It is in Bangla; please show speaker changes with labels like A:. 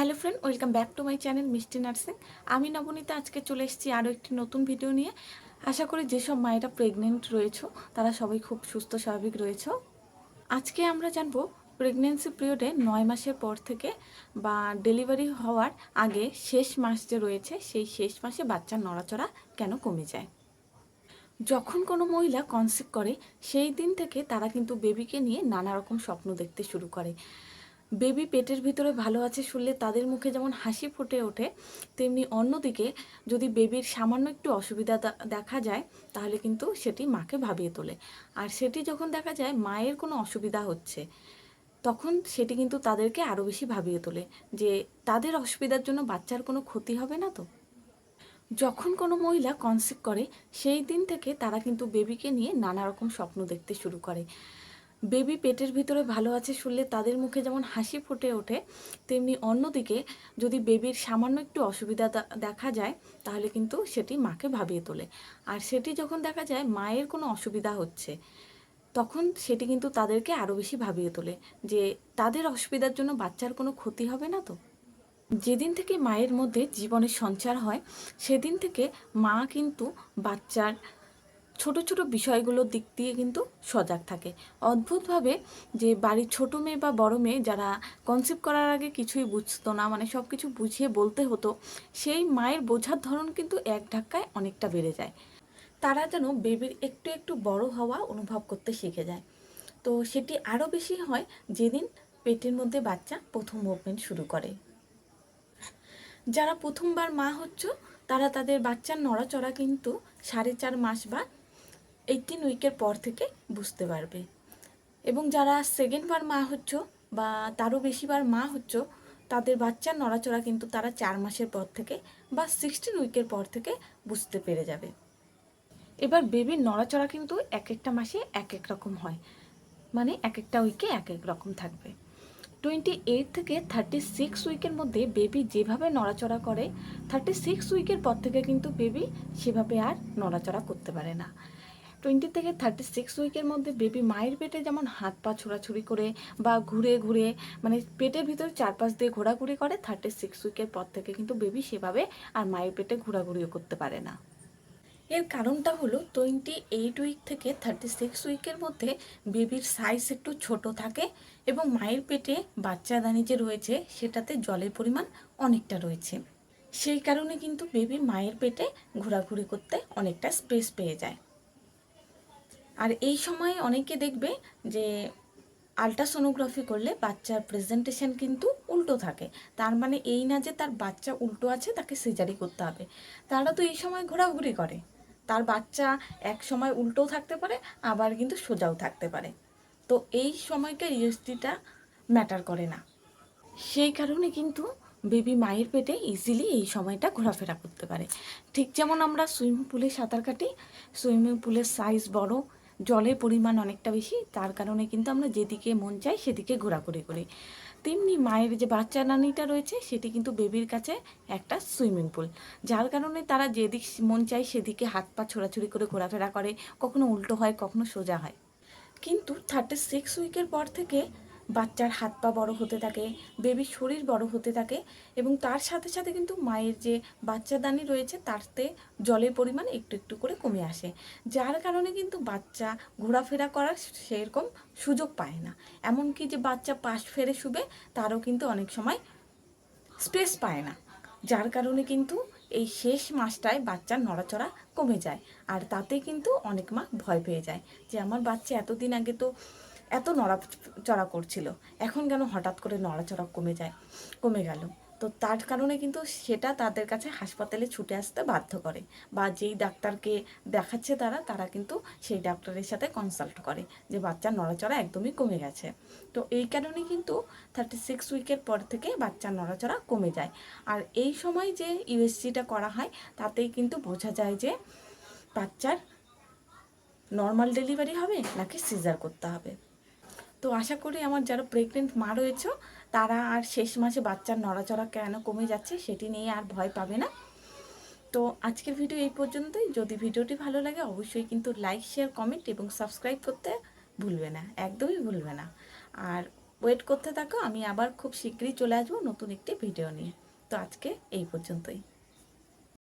A: Hello friend, welcome back to my channel Mishti nursing. আমি নবনীতা, আজকে চলে এসেছি আরও একটি নতুন ভিডিও নিয়ে। আশা করি যেসব মায়েরা প্রেগনেন্ট রয়েছে, তারা সবাই খুব সুস্থ, স্বাভাবিক রয়েছে। আজকে আমরা জানব প্রেগনেন্সি পিরিয়ডে নয় মাসের পর থেকে বা ডেলিভারি হওয়ার আগে শেষ মাস যে রয়েছে, সেই শেষ মাসে বাচ্চার নড়াচড়া কেন কমে যায়? যখন কোনো মহিলা কনসিভ করে, সেই দিন থেকে তারা কিন্তু বেবিকে নিয়ে নানা রকম স্বপ্ন দেখতে শুরু করে। বেবি পেটের ভিতরে ভালো আছে শুনলে তাদের মুখে যেমন হাসি ফুটে ওঠে, তেমনি অন্যদিকে যদি বেবির সামান্য একটু অসুবিধা দেখা যায়, তাহলে কিন্তু সেটি মাকে ভাবিয়ে তোলে। আর সেটি যখন দেখা যায় মায়ের কোনো অসুবিধা হচ্ছে, তখন সেটি কিন্তু তাদেরকে আরও বেশি ভাবিয়ে তোলে যে তাদের অসুবিধার জন্য বাচ্চার কোনো ক্ষতি হবে না তো। যখন কোনো মহিলা কনসিভ করে, সেই দিন থেকে তারা কিন্তু বেবিকে নিয়ে নানা রকম স্বপ্ন দেখতে শুরু করে। বেবি পেটের ভিতরে ভালো আছে শুনলে তাদের মুখে যেমন হাসি ফুটে ওঠে, তেমনি অন্যদিকে যদি বেবির সামান্য একটু অসুবিধা দেখা যায়, তাহলে কিন্তু সেটি মাকে ভাবিয়ে তোলে। আর সেটি যখন দেখা যায় মায়ের কোনো অসুবিধা হচ্ছে, তখন সেটি কিন্তু তাদেরকে আরও বেশি ভাবিয়ে তোলে যে তাদের অসুবিধার জন্য বাচ্চার কোনো ক্ষতি হবে না তো। যেদিন থেকে মায়ের মধ্যে জীবনের সঞ্চার হয়, সেদিন থেকে মা কিন্তু বাচ্চার ছোট ছোট বিষয়গুলোর দিক দিয়ে কিন্তু সজাগ থাকে। অদ্ভুতভাবে যে বাড়ির ছোট মেয়ে বা বড় মেয়ে যারা কনসিভ করার আগে কিছুই বুঝতো না মানে সব কিছু বুঝিয়ে বলতে হতো, সেই মায়ের বোঝার ধরন কিন্তু এক ধাক্কায় অনেকটা বেড়ে যায়। তারা যেন বেবির একটু একটু বড় হওয়া অনুভব করতে শিখে যায়। তো সেটি আরও বেশি হয় যেদিন পেটের মধ্যে বাচ্চা প্রথম মুভমেন্ট শুরু করে। যারা প্রথমবার মা হচ্ছ, তারা তাদের বাচ্চার নড়াচড়া কিন্তু সাড়ে চার মাস বা এইটিন উইকের পর থেকে বুঝতে পারবে। এবং যারা সেকেন্ডবার মা হচ্ছ বা তারও বেশিবার মা হচ্ছ, তাদের বাচ্চার নড়াচড়া কিন্তু তারা চার মাসের পর থেকে বা সিক্সটিন উইকের পর থেকে বুঝতে পেরে যাবে। এবার বেবির নড়াচড়া কিন্তু এক একটা মাসে এক এক রকম হয়। মানে এক একটা উইকে এক এক রকম থাকবে। টোয়েন্টি এইট থেকে থার্টি সিক্স উইকের মধ্যে বেবি যেভাবে নড়াচড়া করে থার্টি সিক্স উইকের পর থেকে কিন্তু বেবি সেভাবে আর নড়াচড়া করতে পারে না। টোয়েন্টি থেকে থার্টি সিক্স উইকের মধ্যে বেবি মায়ের পেটে যেমন হাত পা ছোড়াছুড়ি করে বা ঘুরে ঘুরে মানে পেটের ভিতরে চারপাশ দিয়ে ঘোরাঘুরি করে, থার্টি সিক্স উইকের পর থেকে কিন্তু বেবি সেভাবে আর মায়ের পেটে ঘোরাঘুরিও করতে পারে না। এর কারণটা হলো টোয়েন্টি এইট উইক থেকে থার্টি সিক্স উইকের মধ্যে বেবির সাইজ একটু ছোট থাকে এবং মায়ের পেটে বাচ্চাদানি যে রয়েছে সেটাতে জলের পরিমাণ অনেকটা রয়েছে। সেই কারণে কিন্তু বেবি মায়ের পেটে ঘোরাঘুরি করতে অনেকটা স্পেস পেয়ে যায়। আর এই সময় অনেকে দেখবে যে আলট্রাসোনোগ্রাফি করলে বাচ্চার প্রেজেন্টেশন কিন্তু উল্টো থাকে। তার মানে এই না যে তার বাচ্চা উল্টো আছে, তাকে সিজারি করতে হবে। তারা তো এই সময় ঘোরাঘুরি করে। তার বাচ্চা এক সময় উল্টোও থাকতে পারে, আবার কিন্তু সোজাও থাকতে পারে। তো এই সময়কে ইউএসটিটা ম্যাটার করে না। সেই কারণে কিন্তু বেবি মায়ের পেটে ইজিলি এই সময়টা ঘোরাফেরা করতে পারে। ঠিক যেমন আমরা সুইমিং পুলে সাঁতার কাটি সুইমিং পুলের সাইজ বড় জলের পরিমাণ অনেকটা বেশি, তার কারণে কিন্তু আমরা যেদিকে মন চাই সেদিকে ঘোরাঘুরি করি। তেমনি মায়ের যে বাচ্চা নানিটা রয়েছে, সেটি কিন্তু বেবির কাছে একটা সুইমিং পুল। যার কারণে তারা যেদিক মন চায় সেদিকে হাত পা ছোড়াছুড়ি করে ঘোরাফেরা করে, কখনো উল্টো হয়, কখনো সোজা হয়। কিন্তু থার্টি সিক্স উইকের পর থেকে বাচ্চার হাত পা বড় হতে থাকে বেবির শরীর বড় হতে থাকে এবং তার সাথে সাথে কিন্তু মায়ের যে বাচ্চাদানি রয়েছে তারতে জলের পরিমাণ একটু একটু করে কমে আসে। যার কারণে কিন্তু বাচ্চা ঘোরাফেরা করার সেরকম সুযোগ পায় না। এমনকি যে বাচ্চা পাশ ফেরে শুবে, তারও কিন্তু অনেক সময় স্পেস পায় না। যার কারণে কিন্তু এই শেষ মাসটায় বাচ্চার নড়াচড়া কমে যায়। আর তাতে কিন্তু অনেক মা ভয় পেয়ে যায় যে, আমার বাচ্চা এতদিন আগে তো এত নড়াচড়া করছিল। এখন কেন হঠাৎ করে নড়াচড়া কমে যায়, কমে গেল? তো তার কারণে কিন্তু সেটা তাদের কাছে হাসপাতালে ছুটে আসতে বাধ্য করে। বা যেই ডাক্তারকে দেখাচ্ছে তারা তারা কিন্তু সেই ডাক্তারের সাথে কনসাল্ট করে যে বাচ্চার নড়াচড়া একদমই কমে গেছে। তো এই কারণে কিন্তু থার্টি সিক্স উইকের পর থেকে বাচ্চার নড়াচড়া কমে যায়। আর এই সময় যে ইউএসজিটা করা হয়, তাতেই কিন্তু বোঝা যায় যে বাচ্চার নর্মাল ডেলিভারি হবে নাকি সিজার করতে হবে। তো আশা করি আমার যারা প্রেগনেন্ট মা রয়েছে, তারা আর শেষ মাসে বাচ্চার নড়াচড়া কেন কমে যাচ্ছে সেটি নিয়ে আর ভয় পাবে না। তো আজকের ভিডিও এই পর্যন্তই। যদি ভিডিওটি ভালো লাগে, অবশ্যই কিন্তু লাইক শেয়ার কমেন্ট এবং সাবস্ক্রাইব করতে ভুলবে না, একদমই ভুলবে না। আর ওয়েট করতে থাকো, আমি আবার খুব শীঘ্রই চলে আসব নতুন একটি ভিডিও নিয়ে। তো আজকে এই পর্যন্তই।